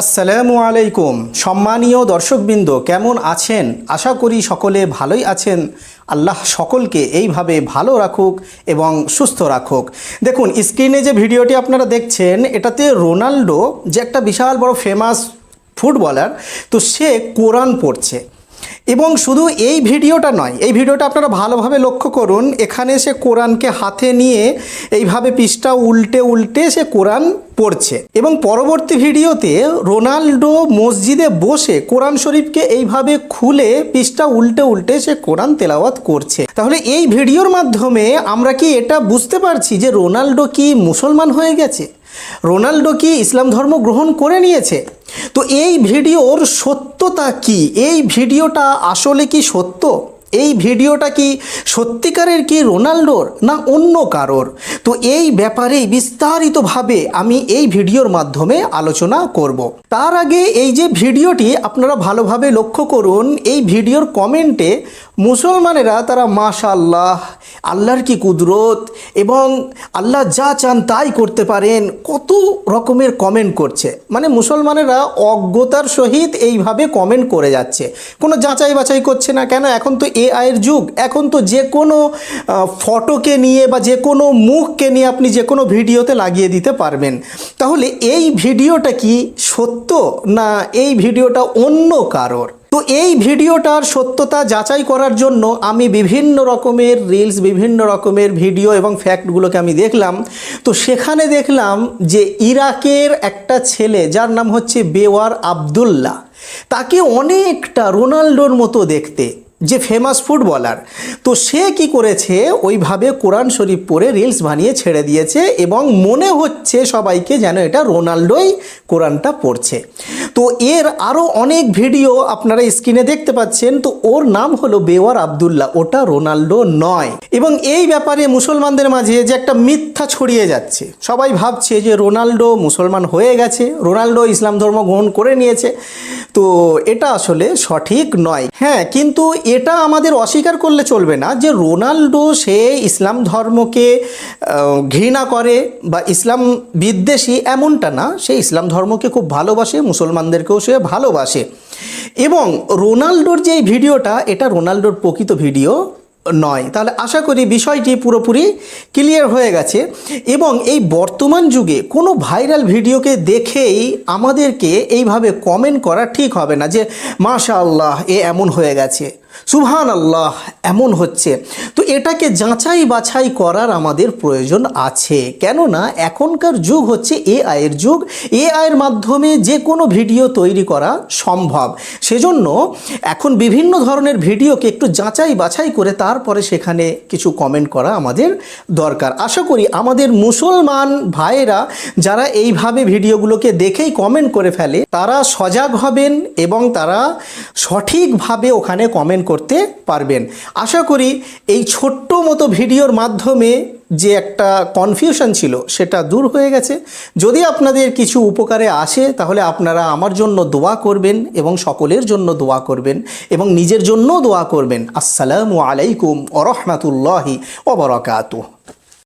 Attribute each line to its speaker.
Speaker 1: আসসালামু আলাইকুম। সম্মানীয় দর্শকবৃন্দ, কেমন আছেন? আশা করি সকলে ভালোই আছেন। আল্লাহ সকলকে এইভাবে ভালো রাখুক এবং সুস্থ রাখুক। দেখুন স্ক্রিনে যে ভিডিওটি আপনারা দেখছেন, এটাতে রোনাল্ডো যে একটা বিশাল বড় ফেমাস ফুটবলার তো সে কোরআন পড়ছে। এবং শুধু এই ভিডিওটা নয়, এই ভিডিওটা আপনারা ভালোভাবে লক্ষ্য করুন, এখানে সে কোরআনকে হাতে নিয়ে এইভাবে পৃষ্ঠা উল্টে উল্টে সে কোরআন পড়ছে। এবং পরবর্তী ভিডিওতে রোনাল্ডো মসজিদে বসে কোরআন শরীফকে এইভাবে খুলে পৃষ্ঠা উল্টে উল্টে সে কোরআন তেলাওয়াত করছে। তাহলে এই ভিডিওর মাধ্যমে আমরা কি এটা বুঝতে পারছি যে রোনাল্ডো কি মুসলমান হয়ে গেছে? রোনাল্ডো কি ইসলাম ধর্ম গ্রহণ করে নিয়েছে? তো এই ভিডিওর সত্যতা কি? এই ভিডিওটা আসলে কি সত্য? এই ভিডিওটা কি সত্যিকারের কি রোনাল্ডোর না অন্য কারোর? তো এই ব্যাপারেই বিস্তারিতভাবে আমি এই ভিডিওর মাধ্যমে আলোচনা করব। তার আগে এই যে ভিডিওটি আপনারা ভালোভাবে লক্ষ্য করুন, এই ভিডিওর কমেন্টে মুসলমানেরা তারা মাশাল্লাহ আল্লাহর কি কুদরত এবং আল্লাহ যা চান তাই করতে পারেন, কত রকমের কমেন্ট করছে। মানে মুসলমানেরা অজ্ঞতার সহিত এইভাবে কমেন্ট করে যাচ্ছে। কোনো যাচাই বাছাই করছে না কেন? এখন তো এআইয়ের যুগ। এখন তো যে কোনো ফটোকে নিয়ে বা যে কোনো মুখকে নিয়ে আপনি যে কোনো ভিডিওতে লাগিয়ে দিতে পারবেন। তাহলে এই ভিডিওটা কি সত্য না এই ভিডিওটা অন্য কারোর? তো এই ভিডিওটার সত্যতা যাচাই করার জন্য আমি বিভিন্ন রকমের রিলস বিভিন্ন রকমের ভিডিও এবং ফ্যাক্টগুলোকে আমি দেখলাম। তো সেখানে দেখলাম যে ইরাকের একটা ছেলে, যার নাম হচ্ছে বেওয়ার আবদুল্লাহ, তাকে অনেকটা রোনাল্ডোর মতো দেখতে। যে ফেমাস ফুটবলার তো সে কি করেছে? ওইভাবে কোরআন শরীফ পরে রিলস বানিয়ে ছেড়ে দিয়েছে এবং মনে হচ্ছে সবাইকে যেন এটা রোনাল্ডোই কোরআনটা পড়ছে। তো এর আরও অনেক ভিডিও আপনারা স্ক্রিনে দেখতে পাচ্ছেন। তো ওর নাম হলো বেওয়ার আবদুল্লাহ, ওটা রোনাল্ডো নয়। এবং এই ব্যাপারে মুসলমানদের মাঝে যে একটা মিথ্যা ছড়িয়ে যাচ্ছে। সবাই ভাবছে যে রোনাল্ডো মুসলমান হয়ে গেছে, রোনাল্ডো ইসলাম ধর্ম গ্রহণ করে নিয়েছে। তো এটা আসলে সঠিক নয়। হ্যাঁ কিন্তু এটা আমাদের অস্বীকার করলে চলবে না যে রোনাল্ডো, সে ইসলাম ধর্মকে ঘৃণা করে বা ইসলাম বিদ্বেষী এমনটা না। সে ইসলাম ধর্মকে খুব ভালোবাসে, মুসলমানদেরকেও সে ভালোবাসে। এবং রোনাল্ডোর যে ভিডিওটা, এটা রোনাল্ডোর প্রকৃত ভিডিও নয়। তাহলে আশা করি বিষয়টি পুরোপুরি ক্লিয়ার হয়ে গেছে। এবং এই বর্তমান যুগে কোনো ভাইরাল ভিডিওকে দেখেই আমাদেরকে এইভাবে কমেন্ট করা ঠিক হবে না যে মাশা আল্লাহ এ এমন হয়ে গেছে। সুবহান আল্লাহ এমন হচ্ছে। তো এটাকে যাচাই বাছাই করার আমাদের প্রয়োজন আছে। কেননা এখনকার যুগ হচ্ছে এ আইয়ের যুগ। এ আইয়ের মাধ্যমে যে কোনো ভিডিও তৈরি করা সম্ভব। সেজন্য এখন বিভিন্ন ধরনের ভিডিওকে একটু যাচাই বাছাই করে তারপরে সেখানে কিছু কমেন্ট করা আমাদের দরকার। আশা করি আমাদের মুসলমান ভাইয়েরা যারা এইভাবে ভিডিওগুলোকে দেখেই কমেন্ট করে ফেলে, তারা সজাগ হবেন এবং তারা সঠিকভাবে ওখানে কমেন্ট করতে পারবেন। আশা করি এই ছোট্ট মতো ভিডিওর মাধ্যমে যে একটা কনফিউশন ছিল, সেটা দূর হয়ে গেছে। যদি আপনাদের কিছু উপকারে আসে, তাহলে আপনারা আমার জন্য দোয়া করবেন এবং সকলের জন্য দোয়া করবেন এবং নিজের জন্য দোয়া করবেন। আসসালামু আলাইকুম ওরহমাতুল্লাহি ওবরাকাতুহ